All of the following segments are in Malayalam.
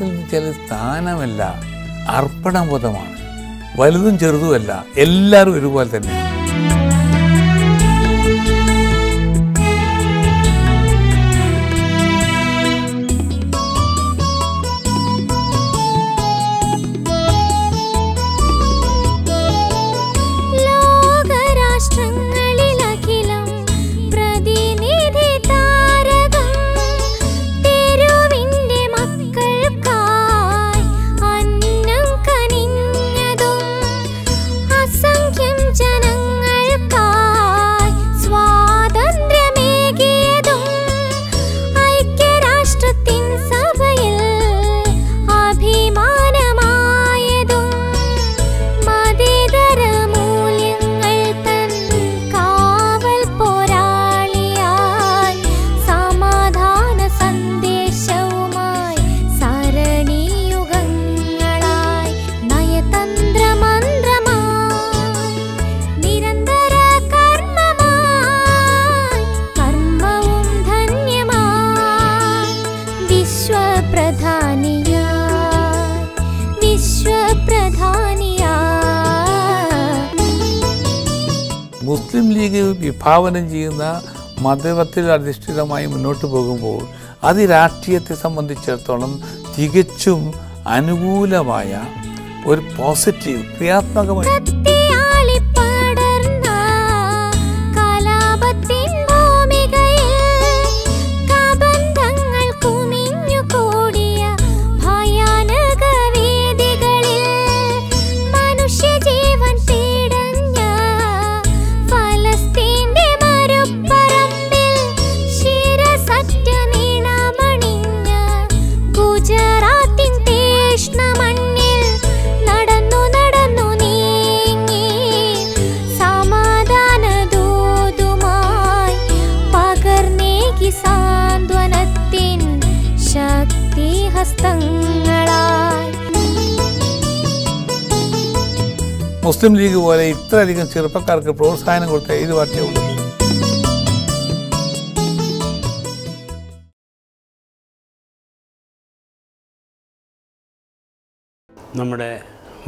നാട്ടിൽ ചില സ്ഥാനമല്ല അർപ്പണബോധമാണ്. വലുതും ചെറുതുമല്ല എല്ലാവരും ഒരുപോലെ തന്നെ ലീഗ് വിഭാവനം ചെയ്യുന്ന മതത്തിൽ അധിഷ്ഠിതമായി മുന്നോട്ട് പോകുമ്പോൾ അത് രാഷ്ട്രീയത്തെ സംബന്ധിച്ചിടത്തോളം തികച്ചും അനുകൂലമായ ഒരു പോസിറ്റീവ് ക്രിയാത്മകമായ ശക്തിഹസ്തങ്ങളായി മുസ്ലിം ലീഗ് പോലെ ഇത്രയധികം ചെറുപ്പക്കാർക്ക് പ്രോത്സാഹനം കൊടുത്ത ഏത് പാർട്ടിയേ ഉള്ളൂ നമ്മുടെ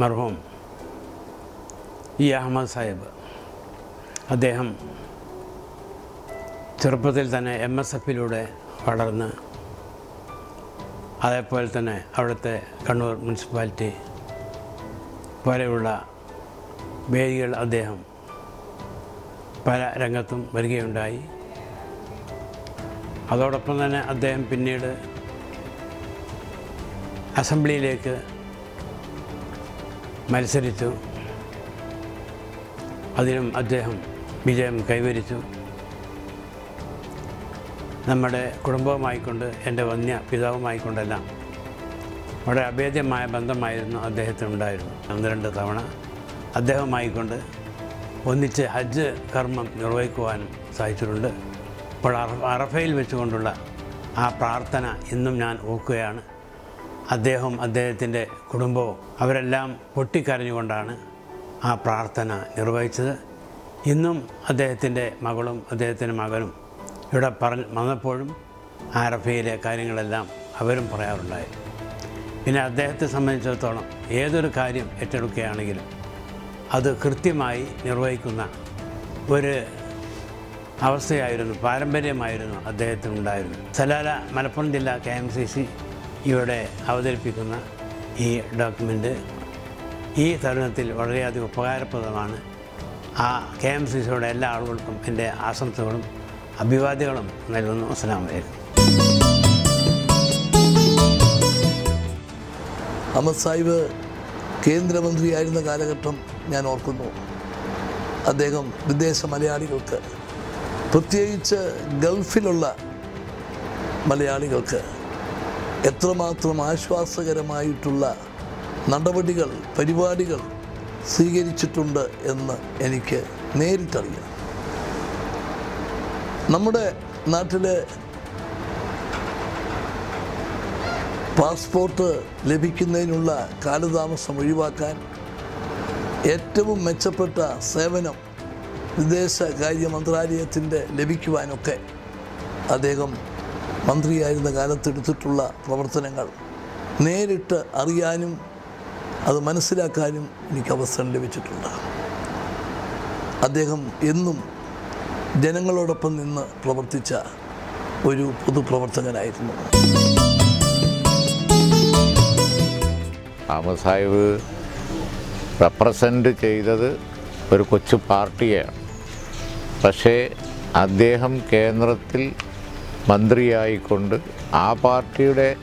മർഹോം ഇ അഹമ്മദ് സാഹിബ്. അദ്ദേഹം ചെറുപ്പത്തിൽ തന്നെ എം എസ് എഫിലൂടെ വളർന്ന് അതേപോലെ തന്നെ അവിടുത്തെ കണ്ണൂർ മുനിസിപ്പാലിറ്റി പോലെയുള്ള വേദികൾ അദ്ദേഹം പല രംഗത്തും വരികയുണ്ടായി. അതോടൊപ്പം തന്നെ അദ്ദേഹം പിന്നീട് അസംബ്ലിയിലേക്ക് മത്സരിച്ചു. അതിനും അദ്ദേഹം വിജയം കൈവരിച്ചു. നമ്മുടെ കുടുംബവുമായിക്കൊണ്ട് എന്റെ വന്യ പിതാവുമായിക്കൊണ്ടെല്ലാം വളരെ അഭേദ്യമായ ബന്ധമായിരുന്നു അദ്ദേഹത്തിനുണ്ടായിരുന്നു ഒന്ന് രണ്ട് തവണ അദ്ദേഹവുമായിക്കൊണ്ട് ഒന്നിച്ച് ഹജ്ജ് കർമ്മം നിർവഹിക്കുവാനും സാധിച്ചിട്ടുണ്ട്. അപ്പോൾ അറഫയിൽ വെച്ചുകൊണ്ടുള്ള ആ പ്രാർത്ഥന ഇന്നും ഞാൻ ഓർക്കുകയാണ്. അദ്ദേഹം അദ്ദേഹത്തിന്റെ കുടുംബവും അവരെല്ലാം പൊട്ടിക്കരഞ്ഞുകൊണ്ടാണ് ആ പ്രാർത്ഥന നിർവഹിച്ചത്. ഇന്നും അദ്ദേഹത്തിന്റെ മകളും അദ്ദേഹത്തിന്റെ മകനും ഇവിടെ പറഞ്ഞ് വന്നപ്പോഴും ആരഫയിലെ കാര്യങ്ങളെല്ലാം അവരും പറയാറുണ്ടായിരുന്നു പിന്നെ അദ്ദേഹത്തെ സംബന്ധിച്ചിടത്തോളം ഏതൊരു കാര്യം ഏറ്റെടുക്കുകയാണെങ്കിലും അത് കൃത്യമായി നിർവഹിക്കുന്ന ഒരു അവസ്ഥയായിരുന്നു പാരമ്പര്യമായിരുന്നു അദ്ദേഹത്തിനുണ്ടായിരുന്നു സലാല മലപ്പുറം ജില്ലാ കെ എം സി സി ഇവിടെ അവതരിപ്പിക്കുന്ന ഈ ഡോക്യുമെന്റ് ഈ തരുണത്തിൽ വളരെയധികം ഉപകാരപ്രദമാണ്. ആ കെ എം സി സിയുടെ എല്ലാ ആളുകൾക്കും എന്റെ ആശംസകളും അഭിവാദ്യങ്ങളും നൽകുന്നു. അസ്സാം വലൈക്കും അഹമ്മദ് സാഹിബ് കേന്ദ്രമന്ത്രിയായിരുന്ന കാലഘട്ടം ഞാൻ ഓർക്കുന്നു. അദ്ദേഹം വിദേശ മലയാളികൾക്ക് പ്രത്യേകിച്ച് ഗൾഫിലുള്ള മലയാളികൾക്ക് എത്രമാത്രം ആശ്വാസകരമായിട്ടുള്ള നടപടികൾ പരിപാടികൾ സ്വീകരിച്ചിട്ടുണ്ട് എന്ന് എനിക്ക് നേരിട്ടറിയാം. നമ്മുടെ നാട്ടിൽ പാസ്പോർട്ട് ലഭിക്കുന്നതിനുള്ള കാലതാമസം ഒഴിവാക്കാൻ ഏറ്റവും മെച്ചപ്പെട്ട സേവനം വിദേശകാര്യ മന്ത്രാലയത്തിന്റെ ലഭിക്കുവാനൊക്കെ അദ്ദേഹം മന്ത്രിയായിരുന്ന കാലത്തെടുത്തിട്ടുള്ള പ്രവർത്തനങ്ങൾ. നേരിട്ട് അറിയാനും അത് മനസ്സിലാക്കാനും എനിക്ക് അവസരം ലഭിച്ചിട്ടുണ്ട്. അദ്ദേഹം എന്നും ജനങ്ങളോടൊപ്പം നിന്ന് പ്രവർത്തിച്ച ഒരു പൊതുപ്രവർത്തകനായിരുന്നു. അഹമ്മദ് സാഹിബ് റെപ്രസെന്റ് ചെയ്തത് ഒരു കൊച്ചു പാർട്ടിയാണ്. പക്ഷേ അദ്ദേഹം കേന്ദ്രത്തിൽ മന്ത്രിയായിക്കൊണ്ട് ആ പാർട്ടിയുടെ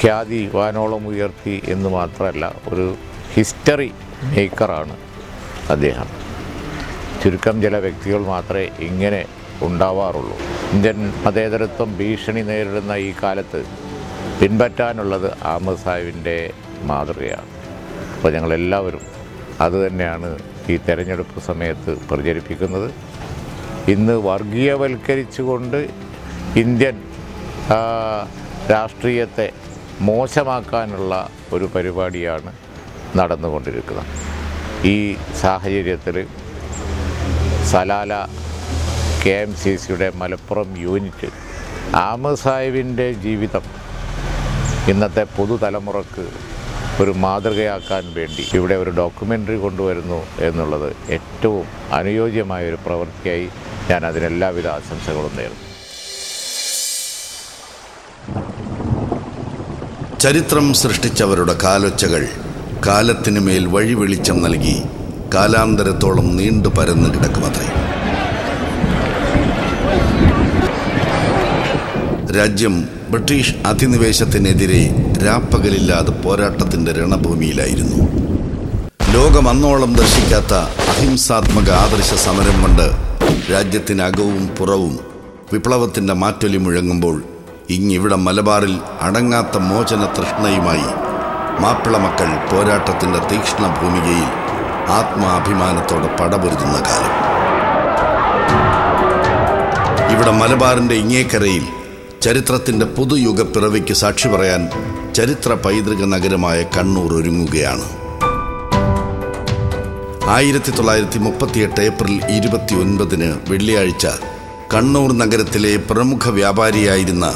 ഖ്യാതി വാനോളം ഉയർത്തി എന്ന് മാത്രമല്ല ഒരു ഹിസ്റ്ററി മേക്കറാണ് അദ്ദേഹം. ചുരുക്കം ചില വ്യക്തികൾ മാത്രമേ ഇങ്ങനെ ഉണ്ടാവാറുള്ളൂ. ഇന്ത്യൻ മതേതരത്വം ഭീഷണി നേരിടുന്ന ഈ കാലത്ത് പിൻപറ്റാനുള്ളത് അഹമ്മദ് സാഹിബിന്റെ മാതൃകയാണ്. അപ്പോൾ ഞങ്ങളെല്ലാവരും അതുതന്നെയാണ് ഈ തെരഞ്ഞെടുപ്പ് സമയത്ത് പ്രചരിപ്പിക്കുന്നത്. ഇന്ന് വർഗീയവൽക്കരിച്ചുകൊണ്ട് ഇന്ത്യൻ രാഷ്ട്രീയത്തെ മോശമാക്കാനുള്ള ഒരു പരിപാടിയാണ് നടന്നുകൊണ്ടിരിക്കുന്നത്. ഈ സാഹചര്യത്തിൽ സലാല കെ എം സി സിയുടെ മലപ്പുറം യൂണിറ്റ്. ആമ സാഹിബിന്റെ ജീവിതം ഇന്നത്തെ പുതുതലമുറക്ക് ഒരു മാതൃകയാക്കാൻ വേണ്ടി ഇവിടെ ഒരു ഡോക്യുമെന്ററി കൊണ്ടുവരുന്നു എന്നുള്ളത് ഏറ്റവും അനുയോജ്യമായ ഒരു പ്രവൃത്തിയായി ഞാൻ അതിനെല്ലാവിധ ആശംസകളും നേരുന്നു. ചരിത്രം സൃഷ്ടിച്ചവരുടെ കാലൊച്ചകൾ കാലത്തിനുമേൽ വഴി വെളിച്ചം നൽകി കാലാന്തരത്തോളം നീണ്ടു പരന്നു കിടക്കുമത്രേ രാജ്യം ബ്രിട്ടീഷ് അധിനിവേശത്തിനെതിരെ രാപ്പകലില്ലാതെ പോരാട്ടത്തിന്റെ രണഭൂമിയിലായിരുന്നു. ലോകം അന്നോളം ദർശിക്കാത്ത അഹിംസാത്മക ആദർശ സമരം കൊണ്ട് രാജ്യത്തിനകവും പുറവും വിപ്ലവത്തിന്റെ മാറ്റൊലി മുഴങ്ങുമ്പോൾ ഇങ്ങിവിടെ മലബാറിൽ അടങ്ങാത്ത മോചന തൃഷ്ണയുമായി മാപ്പിള മക്കൾ പോരാട്ടത്തിന്റെ തീക്ഷ്ണ ഭൂമികയിൽ ആത്മാഭിമാനത്തോടെ പടപൊരുതുന്ന കാലം. ഇവിടെ മലബാറിന്റെ ഇങ്ങേക്കരയിൽ ചരിത്രത്തിന്റെ പുതുയുഗ പിറവിക്ക് സാക്ഷി പറയാൻ ചരിത്ര പൈതൃക നഗരമായ കണ്ണൂർ ഒരുങ്ങുകയാണ്. ആയിരത്തി തൊള്ളായിരത്തി മുപ്പത്തിയെട്ട് ഏപ്രിൽ ഇരുപത്തി ഒൻപതിന് വെള്ളിയാഴ്ച കണ്ണൂർ നഗരത്തിലെ പ്രമുഖ വ്യാപാരിയായിരുന്ന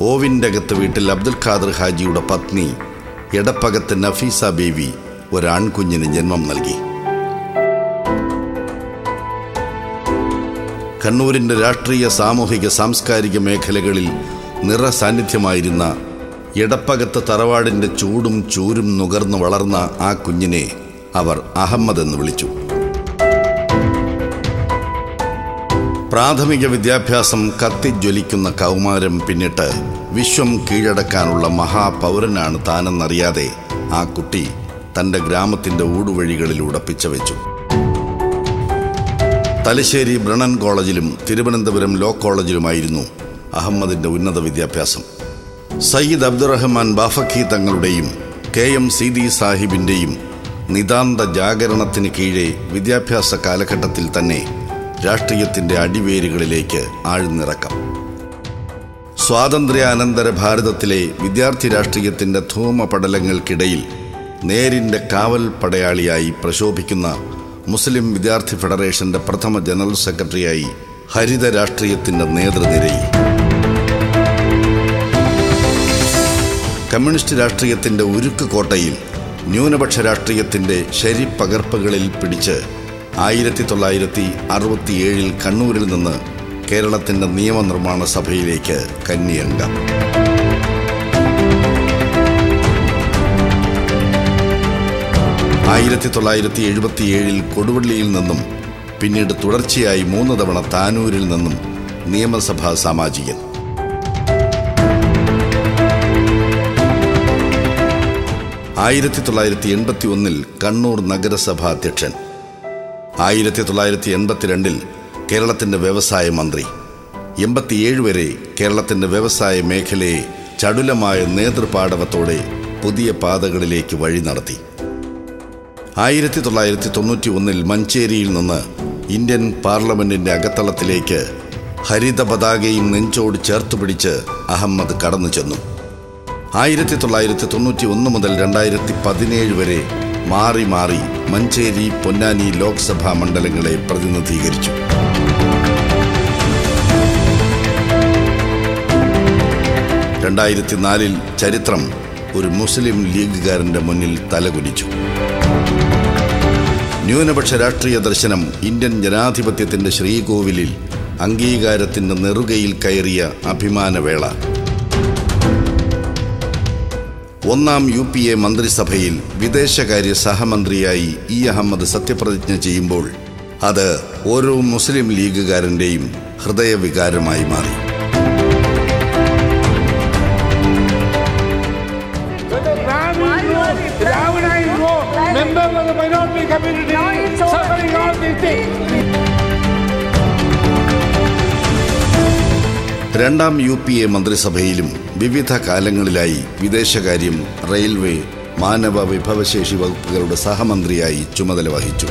ഓവിന്റകത്ത് വീട്ടിൽ അബ്ദുൽ ഖാദർ ഹാജിയുടെ പത്നി എടപ്പകത്ത് നഫീസ ബേബി ഒരാൺകുഞ്ഞിന് ജന്മം നൽകി. കണ്ണൂരിന്റെ രാഷ്ട്രീയ സാമൂഹിക സാംസ്കാരിക മേഖലകളിൽ നിറസാന്നിധ്യമായിരുന്ന എടപ്പകത്ത് തറവാടിന്റെ ചൂടും ചൂരും നുകർന്നു വളർന്ന ആ കുഞ്ഞിനെ അവർ അഹമ്മദ് എന്ന് വിളിച്ചു. പ്രാഥമിക വിദ്യാഭ്യാസം കത്തിജ്വലിക്കുന്ന കൗമാരം പിന്നിട്ട് വിശ്വം കീഴടക്കാനുള്ള മഹാപൗരനാണ് താനെന്നറിയാതെ ആ കുട്ടി തന്റെ ഗ്രാമത്തിന്റെ ഊടുവഴികളിലൂടെ പിച്ചവെച്ചു തലശ്ശേരി ബ്രണൻ കോളേജിലും തിരുവനന്തപുരം ലോ കോളേജിലുമായിരുന്നു അഹമ്മദിന്റെ ഉന്നത വിദ്യാഭ്യാസം. സയ്യിദ് അബ്ദുറഹ്മാൻ ബാഫക്കി തങ്ങളുടെയും കെ എം സീതി സാഹിബിന്റെയും നിതാന്ത ജാഗരണത്തിന് കീഴെ വിദ്യാഭ്യാസ കാലഘട്ടത്തിൽ തന്നെ രാഷ്ട്രീയത്തിന്റെ അടിവേരുകളിലേക്ക് ആഴ്ന്നിറക്കം. സ്വാതന്ത്ര്യാനന്തര ഭാരതത്തിലെ വിദ്യാർത്ഥി രാഷ്ട്രീയത്തിന്റെ ധൂമപടലങ്ങൾക്കിടയിൽ നേരിന്റെ കാവൽ പടയാളിയായി പ്രശോഭിക്കുന്ന മുസ്ലിം വിദ്യാർത്ഥി ഫെഡറേഷന്റെ പ്രഥമ ജനറൽ സെക്രട്ടറിയായി ഹരിത രാഷ്ട്രീയത്തിന്റെ നേതൃനിരയിൽ. കമ്മ്യൂണിസ്റ്റ് രാഷ്ട്രീയത്തിന്റെ ഉരുക്ക് കോട്ടയിൽ ന്യൂനപക്ഷ രാഷ്ട്രീയത്തിന്റെ ശരി പകർപ്പുകളിൽ പിടിച്ച് ആയിരത്തി തൊള്ളായിരത്തി അറുപത്തിയേഴിൽ കണ്ണൂരിൽ നിന്ന് കേരളത്തിന്റെ നിയമനിർമ്മാണ സഭയിലേക്ക് കന്നിയംഗം ആയിരത്തി തൊള്ളായിരത്തി എഴുപത്തിയേഴിൽ കൊടുവള്ളിയിൽ നിന്നും പിന്നീട് തുടർച്ചയായി മൂന്ന് തവണ താനൂരിൽ നിന്നും നിയമസഭാ സാമാജികൻ. ആയിരത്തി തൊള്ളായിരത്തി എൺപത്തി ഒന്നിൽ കണ്ണൂർ നഗരസഭാ അധ്യക്ഷൻ. ആയിരത്തി തൊള്ളായിരത്തി എൺപത്തിരണ്ടിൽ കേരളത്തിന്റെ വ്യവസായ മന്ത്രി. എൺപത്തിയേഴ് വരെ കേരളത്തിന്റെ വ്യവസായ മേഖലയെ ചടുലമായ നേതൃപാടവത്തോടെ പുതിയ പാതകളിലേക്ക് വഴി നടത്തി. ആയിരത്തി തൊള്ളായിരത്തി തൊണ്ണൂറ്റി ഒന്നിൽ മഞ്ചേരിയിൽ നിന്ന് ഇന്ത്യൻ പാർലമെന്റിന്റെ അകത്തളത്തിലേക്ക് ഹരിത പതാകയും നെഞ്ചോട് ചേർത്ത് പിടിച്ച് അഹമ്മദ് കടന്നു ചെന്നു. ആയിരത്തി തൊള്ളായിരത്തി തൊണ്ണൂറ്റി ഒന്ന് മുതൽ രണ്ടായിരത്തി പതിനേഴ് വരെ മാറി മാറി മഞ്ചേരി പൊന്നാനി ലോക്സഭാ മണ്ഡലങ്ങളെ പ്രതിനിധീകരിച്ചു. രണ്ടായിരത്തി നാലിൽ ചരിത്രം ഒരു മുസ്ലിം ലീഗുകാരന്റെ മുന്നിൽ തലകുനിച്ചു. ന്യൂനപക്ഷ രാഷ്ട്രീയ ദർശനം ഇന്ത്യൻ ജനാധിപത്യത്തിന്റെ ശ്രീകോവിലിൽ അംഗീകാരത്തിന്റെ നെറുകയിൽ കയറിയ അഭിമാനവേള ഒന്നാം യു പി എ മന്ത്രിസഭയിൽ വിദേശകാര്യ സഹമന്ത്രിയായി ഇ അഹമ്മദ് സത്യപ്രതിജ്ഞ ചെയ്യുമ്പോൾ അത് ഓരോ മുസ്ലിം ലീഗുകാരന്റെയും ഹൃദയവികാരമായി മാറി. members of the minority community no, suffering all these things. രണ്ടാം യു പി എ മന്ത്രിസഭയിലും വിവിധ കാലങ്ങളിലായി വിദേശകാര്യം റെയിൽവേ മാനവ വിഭവശേഷി വകുപ്പുകളുടെ സഹമന്ത്രിയായി ചുമതല വഹിച്ചു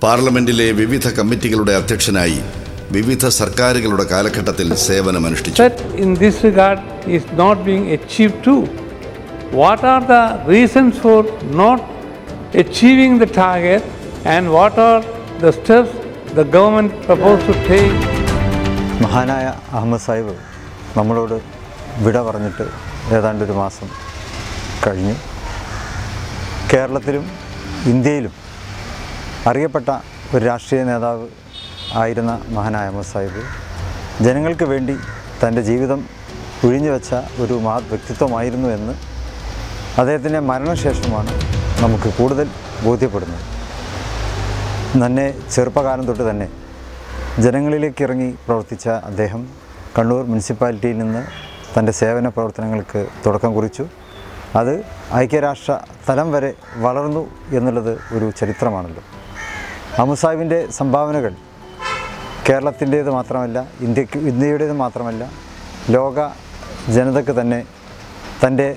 പാർലമെന്റിലെ വിവിധ കമ്മിറ്റികളുടെ അധ്യക്ഷനായി വിവിധ സർക്കാരുകളുടെ കാലഘട്ടത്തിൽ സേവനമനുഷ്ഠിച്ചു. What are the reasons for not achieving the target and what are the steps the government propose to take മഹാനായ അഹമ്മദ് സാഹിബ് നമ്മളോട് വിട പറഞ്ഞിട്ട് ഏതാണ്ട് ഒരു മാസം കഴിഞ്ഞു. കേരളത്തിലും ഇന്ത്യയിലും അറിയപ്പെട്ട ഒരു രാഷ്ട്രീയ നേതാവ് ആയിരുന്ന മഹാനായ അഹമ്മദ് സാഹിബ്. ജനങ്ങൾക്ക് വേണ്ടി തന്റെ ജീവിതം ഒഴിഞ്ഞു വെച്ച ഒരു മഹത് വ്യക്തിത്വമായിരുന്നു എന്ന് അദ്ദേഹത്തിന്റെ മരണശേഷമാണ് നമുക്ക് കൂടുതൽ ബോധ്യപ്പെടുന്നത്. തന്നെ ചെറുപ്പകാലം തൊട്ട് തന്നെ ജനങ്ങളിലേക്ക് ഇറങ്ങി പ്രവർത്തിച്ച അദ്ദേഹം കണ്ണൂർ മുനിസിപ്പാലിറ്റിയിൽ നിന്ന് തന്റെ സേവന പ്രവർത്തനങ്ങൾക്ക് തുടക്കം കുറിച്ചു. അത് ഐക്യരാഷ്ട്ര തലം വരെ വളർന്നു എന്നുള്ളത് ഒരു ചരിത്രമാണല്ലോ. അമുസാഹിബിന്റെ സംഭാവനകൾ കേരളത്തിന്റേത് മാത്രമല്ല ഇന്ത്യയ്ക്ക് ഇന്ത്യയുടേത് മാത്രമല്ല ലോക ജനതയ്ക്ക് തന്നെ തന്റെ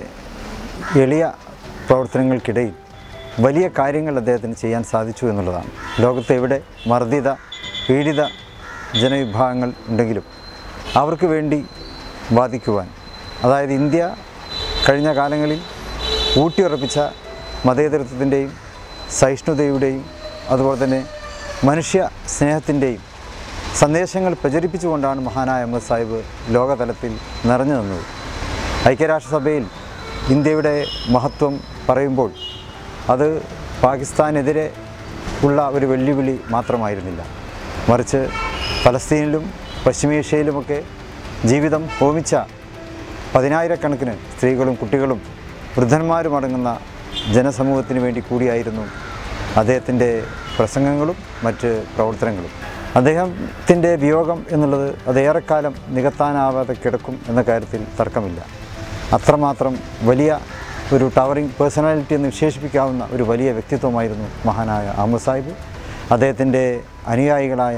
എളിയ പ്രവർത്തനങ്ങൾക്കിടയിൽ വലിയ കാര്യങ്ങൾ അദ്ദേഹത്തിന് ചെയ്യാൻ സാധിച്ചു എന്നുള്ളതാണ്. ലോകത്ത് എവിടെ മർദ്ദിത പീഡിത ജനവിഭാഗങ്ങൾ ഉണ്ടെങ്കിലും അവർക്ക് വേണ്ടി വാദിക്കുവാൻ അതായത് ഇന്ത്യ കഴിഞ്ഞ കാലങ്ങളിൽ ഊട്ടിയുറപ്പിച്ച മതേതരത്വത്തിന്റെയും സഹിഷ്ണുതയുടെയും അതുപോലെ തന്നെ മനുഷ്യ സ്നേഹത്തിന്റെയും സന്ദേശങ്ങൾ പ്രചരിപ്പിച്ചുകൊണ്ടാണ് മഹാനായ അഹമ്മദ് സാഹിബ് ലോകതലത്തിൽ നിറഞ്ഞു നിന്നത്. ഐക്യരാഷ്ട്രസഭയിൽ ഇന്ത്യയുടെ മഹത്വം പറയുമ്പോൾ അത് പാകിസ്ഥാനെതിരെ ഉള്ള ഒരു വെല്ലുവിളി മാത്രമായിരുന്നില്ല. മറിച്ച് ഫലസ്തീനിലും പശ്ചിമേഷ്യയിലുമൊക്കെ ജീവിതം ഹോമിച്ച പതിനായിരക്കണക്കിന് സ്ത്രീകളും കുട്ടികളും വൃദ്ധന്മാരും അടങ്ങുന്ന ജനസമൂഹത്തിന് വേണ്ടി കൂടിയായിരുന്നു അദ്ദേഹത്തിന്റെ പ്രസംഗങ്ങളും മറ്റ് പ്രവർത്തനങ്ങളും. അദ്ദേഹത്തിന്റെ വിയോഗം എന്നുള്ളത് അത് ഏറെക്കാലം നികത്താനാവാതെ കിടക്കും എന്ന കാര്യത്തിൽ തർക്കമില്ല. അത്രമാത്രം വലിയ ഒരു ടവറിംഗ് പേഴ്സണാലിറ്റി എന്ന് വിശേഷിപ്പിക്കാവുന്ന ഒരു വലിയ വ്യക്തിത്വമായിരുന്നു മഹാനായ അഹമ്മദ് സാഹിബ്. അദ്ദേഹത്തിന്റെ അനുയായികളായ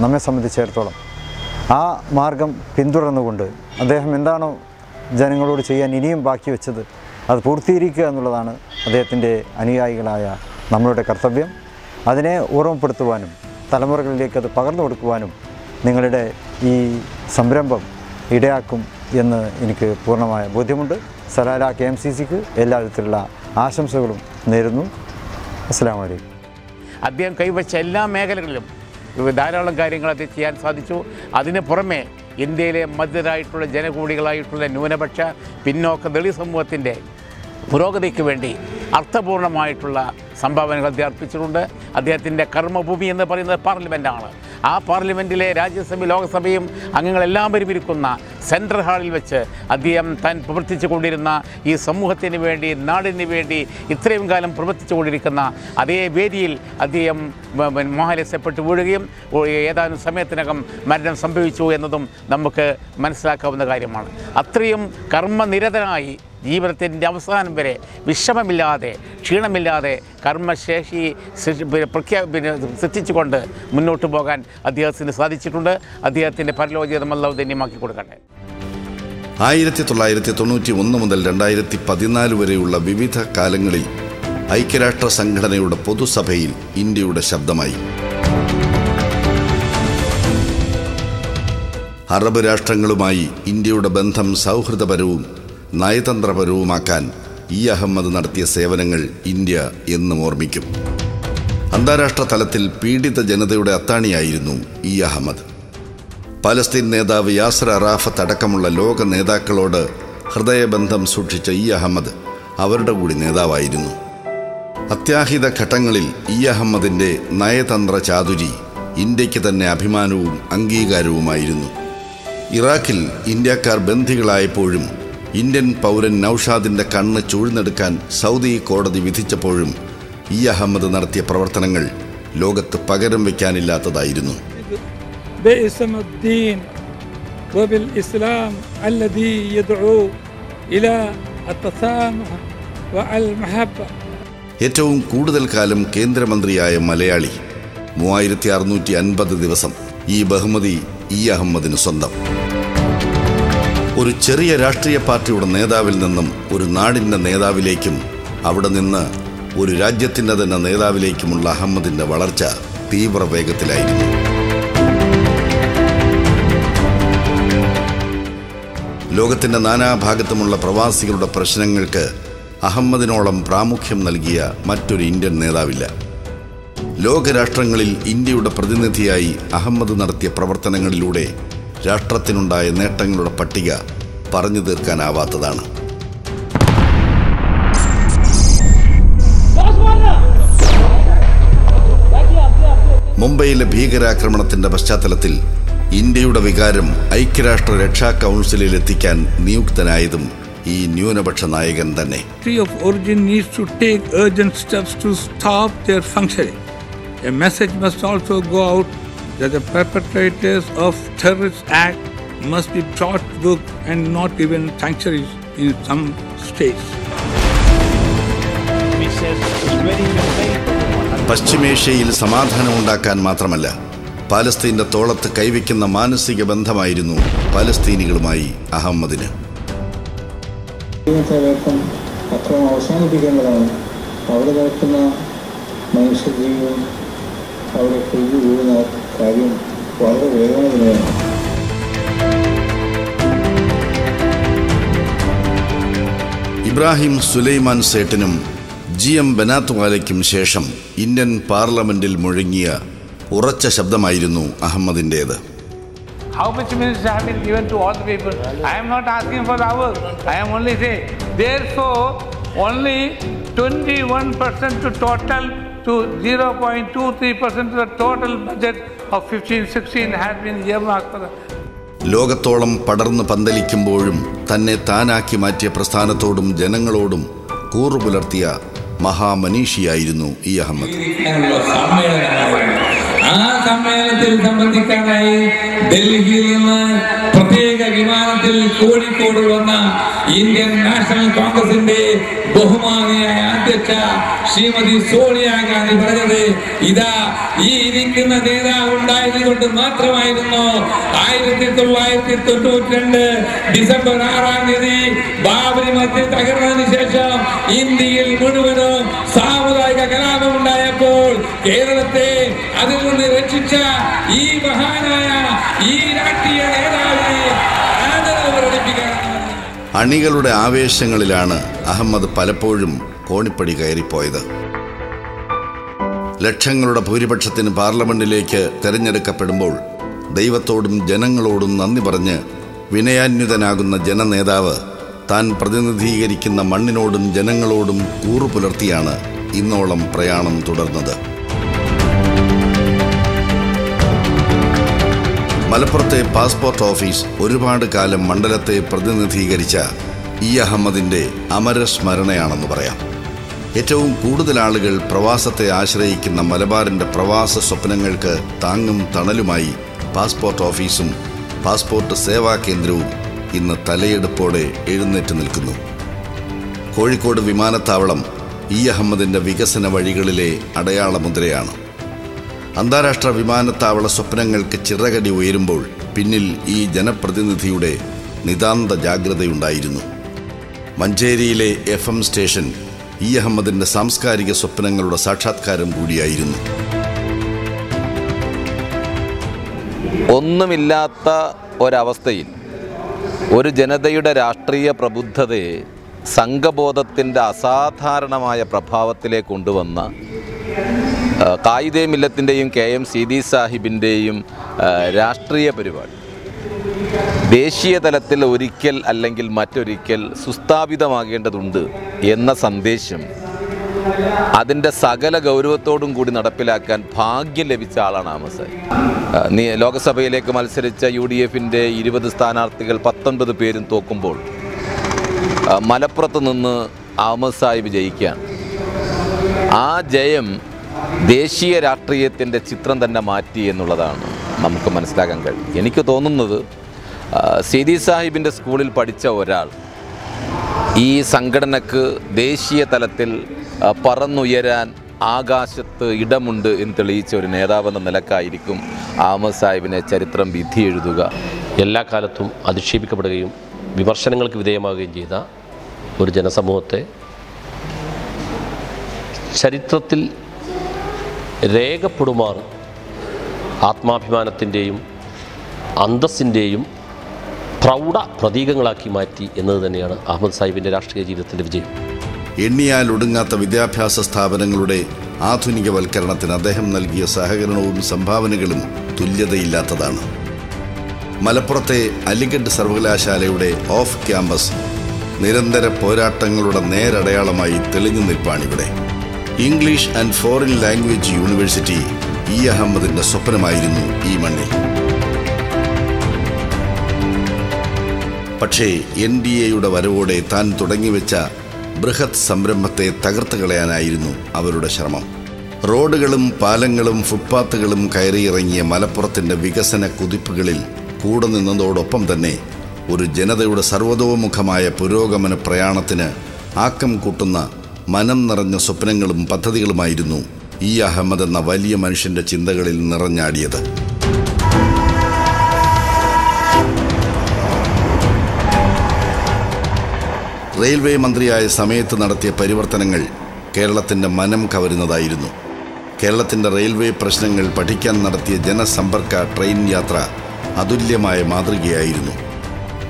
നമ്മെ സംബന്ധിച്ചിടത്തോളം ആ മാർഗം പിന്തുടർന്നുകൊണ്ട് അദ്ദേഹം എന്താണോ ജനങ്ങളോട് ചെയ്യാൻ ഇനിയും ബാക്കി വെച്ചത് അത് പൂർത്തീകരിക്കുക എന്നുള്ളതാണ് അദ്ദേഹത്തിന്റെ അനുയായികളായ നമ്മളുടെ കർത്തവ്യം. അതിനെ ഓർമ്മപ്പെടുത്തുവാനും തലമുറകളിലേക്ക് അത് പകർന്നു കൊടുക്കുവാനും നിങ്ങളുടെ ഈ സംരംഭം ഇടയാക്കും എന്ന് എനിക്ക് പൂർണമായ ബോധ്യമുണ്ട്. സലാല കെ എം സി സിക്ക് എല്ലാ വിധത്തിലുള്ള ആശംസകളും നേരുന്നു. അസ്സാം വലൈക്കും അദ്ദേഹം കൈവച്ച എല്ലാ മേഖലകളിലും ധാരാളം കാര്യങ്ങൾ അത് ചെയ്യാൻ സാധിച്ചു. അതിന് പുറമെ ഇന്ത്യയിലെ മധ്യരായിട്ടുള്ള ജനകൂടികളായിട്ടുള്ള ന്യൂനപക്ഷ പിന്നോക്ക ദളിത് സമൂഹത്തിന്റെ പുരോഗതിക്ക് വേണ്ടി അർത്ഥപൂർണമായിട്ടുള്ള സംഭാവനകൾ അദ്ദേഹം അർപ്പിച്ചിട്ടുണ്ട്. അദ്ദേഹത്തിന്റെ കർമ്മഭൂമി എന്ന് പറയുന്നത് പാർലമെന്റാണ്. ആ പാർലമെന്റിലെ രാജ്യസഭയും ലോകസഭയും അംഗങ്ങളെല്ലാം ഇരിക്കുന്ന സെൻട്രൽ ഹാളിൽ വെച്ച് അദ്ദേഹം താൻ പ്രവർത്തിച്ചു കൊണ്ടിരുന്ന ഈ സമൂഹത്തിന് വേണ്ടി നാടിന് വേണ്ടി ഇത്രയും കാലം പ്രവർത്തിച്ചു കൊണ്ടിരിക്കുന്ന അതേ വേദിയിൽ അദ്ദേഹം മോഹാലസ്യപ്പെട്ട് വീഴുകയും ഏതാനും സമയത്തിനകം മരണം സംഭവിച്ചു എന്നതും നമുക്ക് മനസ്സിലാക്കാവുന്ന കാര്യമാണ്. അത്രയും കർമ്മനിരതനായി ജീവിതത്തിന്റെ അവസാനം വരെ വിഷമമില്ലാതെ ക്ഷീണമില്ലാതെ കർമ്മശേഷി പ്രഖ്യാ പിന്നെ സൃഷ്ടിച്ചുകൊണ്ട് മുന്നോട്ട് പോകാൻ അദ്ദേഹത്തിന് സാധിച്ചിട്ടുണ്ട്. അദ്ദേഹത്തിന്റെ പരലോചിതം അല്ലാതെ ധന്യമാക്കി കൊടുക്കട്ടെ. ആയിരത്തി തൊള്ളായിരത്തി തൊണ്ണൂറ്റി ഒന്ന് മുതൽ രണ്ടായിരത്തി പതിനാല് വരെയുള്ള വിവിധ കാലങ്ങളിൽ ഐക്യരാഷ്ട്ര സംഘടനയുടെ പൊതുസഭയിൽ ഇന്ത്യയുടെ ശബ്ദമായി. അറബ് രാഷ്ട്രങ്ങളുമായി ഇന്ത്യയുടെ ബന്ധം സൗഹൃദപരവും നയതന്ത്രപരവുമാക്കാൻ ഇ അഹമ്മദ് നടത്തിയ സേവനങ്ങൾ ഇന്ത്യ എന്നും ഓർമ്മിക്കും. അന്താരാഷ്ട്ര തലത്തിൽ പീഡിത ജനതയുടെ അത്താണിയായിരുന്നു ഇ അഹമ്മദ്. പലസ്തീൻ നേതാവ് യാസർ അറാഫത്ത് അടക്കമുള്ള ലോക നേതാക്കളോട് ഹൃദയബന്ധം സൂക്ഷിച്ച ഇ അഹമ്മദ് അവരുടെ കൂടി നേതാവായിരുന്നു. അത്യാഹിത ഘട്ടങ്ങളിൽ ഇ അഹമ്മദിന്റെ നയതന്ത്ര ചാതുരി ഇന്ത്യയ്ക്ക് തന്നെ അഭിമാനവും അംഗീകാരവുമായിരുന്നു. ഇറാഖിൽ ഇന്ത്യക്കാർ ബന്ധികളായപ്പോഴും ഇന്ത്യൻ പൗരൻ നൌഷാദിന്റെ കണ്ണ് ചൂഴ്ന്നെടുക്കാൻ സൗദി കോടതി വിധിച്ചപ്പോഴും ഇ അഹമ്മദ് നടത്തിയ പ്രവർത്തനങ്ങൾ ലോകത്ത് പകരം വയ്ക്കാനില്ലാത്തതായിരുന്നു. ഏറ്റവും കൂടുതൽ കാലം കേന്ദ്രമന്ത്രിയായ മലയാളി മൂവായിരത്തി അറുന്നൂറ്റി അൻപത് ദിവസം ഈ ബഹുമതി ഇ അഹമ്മദിന് സ്വന്തം. ഒരു ചെറിയ രാഷ്ട്രീയ പാർട്ടിയുടെ നേതാവിൽ നിന്നും ഒരു നാടിന്റെ നേതാവിലേക്കും അവിടെ നിന്ന് ഒരു രാജ്യത്തിന്റെ തന്നെ നേതാവിലേക്കുമുള്ള അഹമ്മദിന്റെ വളർച്ച തീവ്ര വേഗത്തിലായിരുന്നു ലോകത്തിന്റെ നാനാഭാഗത്തുമുള്ള പ്രവാസികളുടെ പ്രശ്നങ്ങൾക്ക് അഹമ്മദിനോളം പ്രാമുഖ്യം നൽകിയ മറ്റൊരു ഇന്ത്യൻ നേതാവില്ല. ലോകരാഷ്ട്രങ്ങളിൽ ഇന്ത്യയുടെ പ്രതിനിധിയായി അഹമ്മദ് നടത്തിയ പ്രവർത്തനങ്ങളിലൂടെ രാഷ്ട്രത്തിനുണ്ടായ നേട്ടങ്ങളുടെ പട്ടിക പറഞ്ഞു തീർക്കാനാവാത്തതാണ് മുംബൈയിലെ ഭീകരാക്രമണത്തിന്റെ പശ്ചാത്തലത്തിൽ ഇന്ത്യയുടെ വികാരം ഐക്യരാഷ്ട്ര രക്ഷാ കൗൺസിലിൽ എത്തിക്കാൻ നിയുക്തനായതും ഈ ന്യൂനപക്ഷ നായകൻ തന്നെ steps to stop their functioning. A message must also go out that the perpetrators of terrorist act must be brought to book and not given sanctuaries in some states. പശ്ചിമേഷ്യയിൽ സമാധാനം ഉണ്ടാക്കാൻ മാത്രമല്ല പാലസ്തീന്റെ തോളത്ത് കൈവയ്ക്കുന്ന മാനസിക ബന്ധമായിരുന്നു പലസ്തീനികളുമായി അഹമ്മദിന് അക്രമം അവസാനിപ്പിക്കേണ്ടതാണ് അവിടെ നടക്കുന്ന മനുഷ്യജീവൻ അവിടെ കൊയ്തു വീഴുന്ന estadio Juan Robledo de Ibrahim Sulaiman സേട്ടിനും G M ബനാത്വാലയ്ക്കും ശേഷം ഇന്ത്യൻ പാർലമെന്റിൽ മുഴങ്ങിയ ഉറച്ച ശബ്ദമായിരുന്നു അഹമ്മദിന്റേത് only twenty one percent to 0.23% of the total budget of 15-16 has been earmarked for the ലോകത്തോളം പടർന്നു പന്തലിക്കുമ്പോഴും തന്നെ താനാക്കി മാറ്റിയ പ്രസ്ഥാനത്തോടും ജനങ്ങളോടും കൂറുപുലർത്തിയ മഹാമനീഷിയായിരുന്നു ഈ അഹമ്മദ്. ആ സമ്മേളനത്തിൽ സംബന്ധിക്കാനായി ഡൽഹിയിൽ നിന്ന് പ്രത്യേക വിമാനത്തിൽ കോഴിക്കോട് വന്ന ഇന്ത്യൻ നാഷണൽ കോൺഗ്രസിന്റെ ബഹുമാനിയായ അധ്യക്ഷ ശ്രീമതി സോണിയാഗാന്ധി പറഞ്ഞത് ഇതാ ഈ ഇരിക്കുന്ന നേതാവ് ഉണ്ടായത് കൊണ്ട് മാത്രമായിരുന്നു ആയിരത്തി തൊള്ളായിരത്തി തൊണ്ണൂറ്റി രണ്ട് ഡിസംബർ ആറാം തീയതി ബാബരി മസ്ജിദ് തകർന്നതിന് ശേഷം ഇന്ത്യയിൽ മുഴുവനും സാമുദായിക കലാപം ഉണ്ടായപ്പോൾ കേരളത്തെ നിന്ന് രക്ഷിച്ച ഈ മഹാനായ ഈ രാഷ്ട്രീയ നേതാവിനെ അണികളുടെ ആവേശങ്ങളിലാണ് അഹമ്മദ് പലപ്പോഴും കോണിപ്പടി കയറിപ്പോയത്. ലക്ഷങ്ങളുടെ ഭൂരിപക്ഷത്തിന് പാർലമെന്റിലേക്ക് തെരഞ്ഞെടുക്കപ്പെടുമ്പോൾ ദൈവത്തോടും ജനങ്ങളോടും നന്ദി പറഞ്ഞ് വിനയാന്വിതനാകുന്ന ജനനേതാവ് താൻ പ്രതിനിധീകരിക്കുന്ന മണ്ണിനോടും ജനങ്ങളോടും കൂറു പുലർത്തിയാണ് ഇന്നോളം പ്രയാണം തുടർന്നത്. മലപ്പുറത്തെ പാസ്പോർട്ട് ഓഫീസ് ഒരുപാട് കാലം മണ്ഡലത്തെ പ്രതിനിധീകരിച്ച ഇ അഹമ്മദിന്റെ അമരസ്മരണയാണെന്ന് പറയാം. ഏറ്റവും കൂടുതൽ ആളുകൾ പ്രവാസത്തെ ആശ്രയിക്കുന്ന മലബാറിന്റെ പ്രവാസ സ്വപ്നങ്ങൾക്ക് താങ്ങും തണലുമായി പാസ്പോർട്ട് ഓഫീസും പാസ്പോർട്ട് സേവാ കേന്ദ്രവും ഇന്ന് തലയെടുപ്പോടെ എഴുന്നേറ്റ് നിൽക്കുന്നു. കോഴിക്കോട് വിമാനത്താവളം ഇ അഹമ്മദിന്റെ വികസന വഴികളിലെ അടയാളമുദ്രയാണ് അന്താരാഷ്ട്ര വിമാനത്താവള സ്വപ്നങ്ങൾക്ക് ചിറകടി ഉയരുമ്പോൾ പിന്നിൽ ഈ ജനപ്രതിനിധിയുടെ നിതാന്ത ജാഗ്രതയുണ്ടായിരുന്നു. മഞ്ചേരിയിലെ എഫ് എം സ്റ്റേഷൻ ഇ അഹമ്മദിന്റെ സാംസ്കാരിക സ്വപ്നങ്ങളുടെ സാക്ഷാത്കാരം കൂടിയായിരുന്നു. ഒന്നുമില്ലാത്ത ഒരവസ്ഥയിൽ ഒരു ജനതയുടെ രാഷ്ട്രീയ പ്രബുദ്ധതയെ സംഘബോധത്തിന്റെ അസാധാരണമായ പ്രഭാവത്തിലേക്ക് കൊണ്ടുവന്ന കായിദേ മില്ലത്തിന്റെയും കെ എം സീതി സാഹിബിന്റെയും രാഷ്ട്രീയ പരിപാടി. ദേശീയ തലത്തിൽ ഒരിക്കൽ അല്ലെങ്കിൽ മറ്റൊരിക്കൽ സുസ്ഥാപിതമാകേണ്ടതുണ്ട് എന്ന സന്ദേശം അതിന്റെ സകല ഗൗരവത്തോടും കൂടി നടപ്പിലാക്കാൻ ഭാഗ്യം ലഭിച്ച ആളാണ് ആമസായി ലോകസഭയിലേക്ക് മത്സരിച്ച യു ഡി എഫിന്റെ ഇരുപത് സ്ഥാനാർത്ഥികൾ പത്തൊൻപത് പേരും തോക്കുമ്പോൾ മലപ്പുറത്ത് നിന്ന് ആമസായി സാഹിബ് ജയിക്കുകയാണ്. ആ ജയം ദേശീയ രാഷ്ട്രീയത്തിന്റെ ചിത്രം തന്നെ മാറ്റി എന്നുള്ളതാണ് നമുക്ക് മനസ്സിലാക്കാൻ കഴിയും. എനിക്ക് തോന്നുന്നത് സിദി സാഹിബിന്റെ സ്കൂളിൽ പഠിച്ച ഒരാൾ ഈ സംഘടനക്ക് ദേശീയ തലത്തിൽ പറന്നുയരാൻ ആകാശത്ത് ഇടമുണ്ട് എന്ന് തെളിയിച്ച ഒരു നേതാവെന്ന നിലക്കായിരിക്കും ആമ സാഹിബിനെ ചരിത്രം വിധി എഴുതുക. എല്ലാ കാലത്തും അധിക്ഷേപിക്കപ്പെടുകയും വിമർശനങ്ങൾക്ക് വിധേയമാവുകയും ചെയ്ത ഒരു ജനസമൂഹത്തെ ചരിത്രത്തിൽ രേഖപ്പെടുമാർ ആത്മാഭിമാനത്തിന്റെയും അന്തസ്സിന്റെയും പ്രൗഢ പ്രതീകങ്ങളാക്കി മാറ്റി എന്നത് തന്നെയാണ് അഹമ്മദ് സാഹിബിന്റെ രാഷ്ട്രീയ ജീവിതത്തിന്റെ വിജയം. എണ്ണിയാൽ ഒടുങ്ങാത്ത വിദ്യാഭ്യാസ സ്ഥാപനങ്ങളുടെ ആധുനികവൽക്കരണത്തിന് അദ്ദേഹം നൽകിയ സഹകരണവും സംഭാവനകളും തുല്യതയില്ലാത്തതാണ്. മലപ്പുറത്തെ അലിഗഡ് സർവകലാശാലയുടെ ഓഫ് ക്യാമ്പസ് നിരന്തര പോരാട്ടങ്ങളുടെ നേരടയാളമായി തെളിഞ്ഞു നിൽപ്പാണിവിടെ English and foreign language university E അഹമ്മദിന്റെ സ്വപ്നമായിരുന്നു ഈ മണ്ണിൽ. പക്ഷേ എൻ ഡി എയുടെ വരവോടെ താൻ തുടങ്ങിവെച്ച ബൃഹത് സംരംഭത്തെ തകർത്ത് കളയാനായിരുന്നു അവരുടെ ശ്രമം. റോഡുകളും പാലങ്ങളും ഫുട്പാത്തുകളും കയറിയിറങ്ങിയ മലപ്പുറത്തിന്റെ വികസന കുതിപ്പുകളിൽ കൂടെ നിന്നതോടൊപ്പം തന്നെ ഒരു ജനതയുടെ സർവതോമുഖമായ പുരോഗമന പ്രയാണത്തിന് ആക്കം കൂട്ടുന്ന മനം നിറഞ്ഞ സ്വപ്നങ്ങളും പദ്ധതികളുമായിരുന്നു ഈ അഹമ്മദ് എന്ന വലിയ മനുഷ്യന്റെ ചിന്തകളിൽ നിറഞ്ഞാടിയത്. റെയിൽവേ മന്ത്രിയായ സമയത്ത് നടത്തിയ പരിവർത്തനങ്ങൾ കേരളത്തിന്റെ മനം കവരുന്നതായിരുന്നു. കേരളത്തിന്റെ റെയിൽവേ പ്രശ്നങ്ങൾ പഠിക്കാൻ നടത്തിയ ജനസമ്പർക്ക ട്രെയിൻ യാത്ര അതുല്യമായ മാതൃകയായിരുന്നു.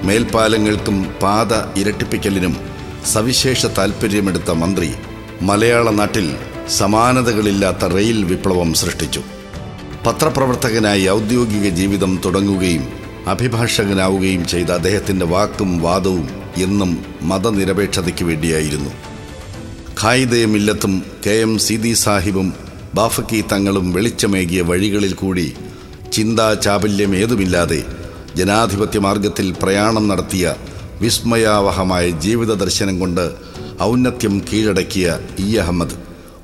മേൽപ്പാലങ്ങൾക്കും പാത ഇരട്ടിപ്പിക്കലിനും സവിശേഷ താൽപ്പര്യമെടുത്ത മന്ത്രി മലയാള നാട്ടിൽ സമാനതകളില്ലാത്ത റെയിൽ വിപ്ലവം സൃഷ്ടിച്ചു. പത്രപ്രവർത്തകനായി ഔദ്യോഗിക ജീവിതം തുടങ്ങുകയും അഭിഭാഷകനാവുകയും ചെയ്ത അദ്ദേഹത്തിന്റെ വാക്കും വാദവും എന്നും മതനിരപേക്ഷതയ്ക്ക് വേണ്ടിയായിരുന്നു. ഖായിദയ മില്ലത്തും കെ എം സീതി സാഹിബും ബാഫക്കി തങ്ങളും വെളിച്ചമേകിയ വഴികളിൽ കൂടി ചിന്താ ചാപല്യം ഏതുമില്ലാതെ ജനാധിപത്യ മാർഗത്തിൽ പ്രയാണം നടത്തിയ വിസ്മയാവഹമായ ജീവിത ദർശനം കൊണ്ട് ഔന്നത്യം കീഴടക്കിയ ഇ അഹമ്മദ്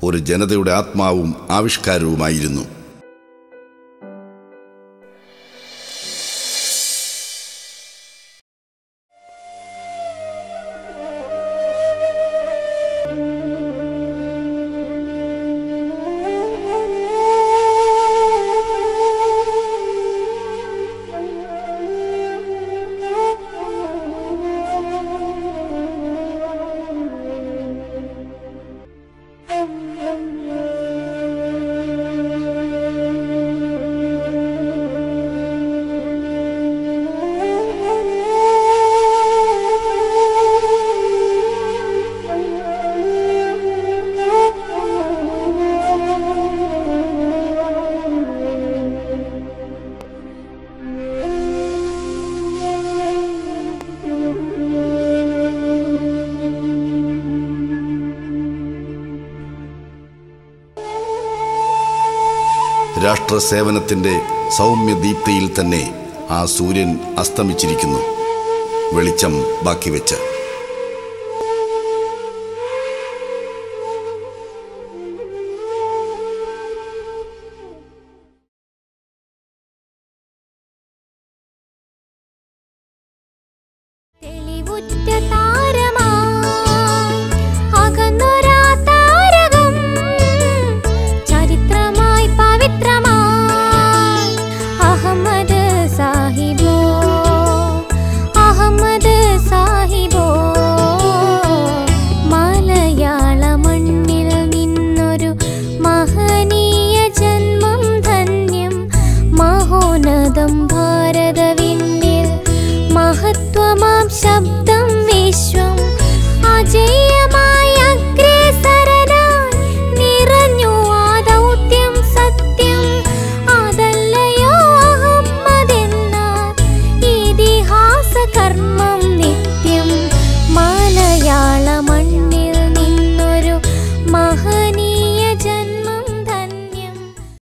ഒരു ജനതയുടെ ആത്മാവും ആവിഷ്കാരവുമായിരുന്നു. രാഷ്ട്ര സേവനത്തിന്റെ സൗമ്യദീപ്തിയിൽ തന്നെ ആ സൂര്യൻ അസ്തമിച്ചിരിക്കുന്നു. വെളിച്ചം ബാക്കി വെച്ച്